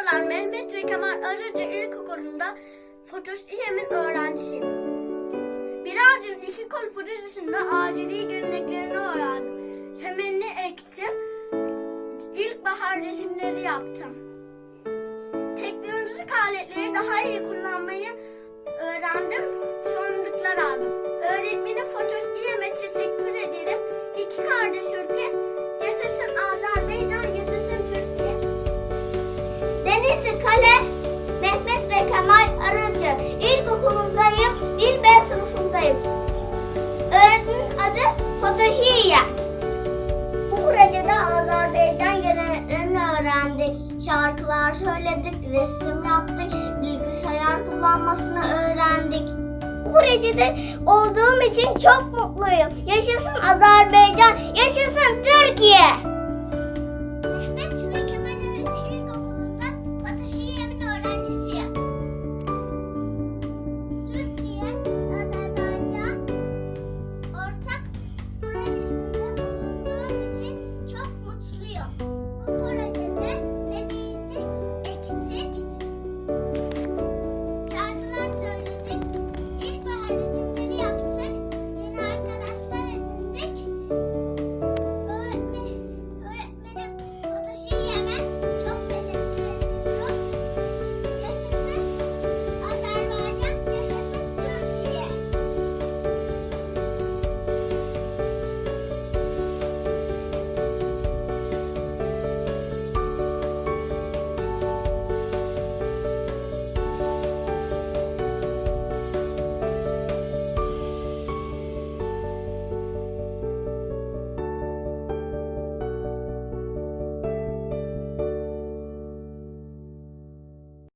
Merhabalar, Mehmet ve Kemal Arıcı İlkokulu'nda Fotoşiyem'in öğrencisiyim. Bir ağacın iki kol projesinde acili geleneklerini öğrendim. Semenini ektim, ilkbahar resimleri yaptım. Teknolojik aletleri daha iyi kullanmayı öğrendim, öğrendik. Şarkılar söyledik, resim yaptık, bilgisayar kullanmasını öğrendik. Bu olduğum için çok mutluyum. Yaşasın Azerbaycan, yaşasın.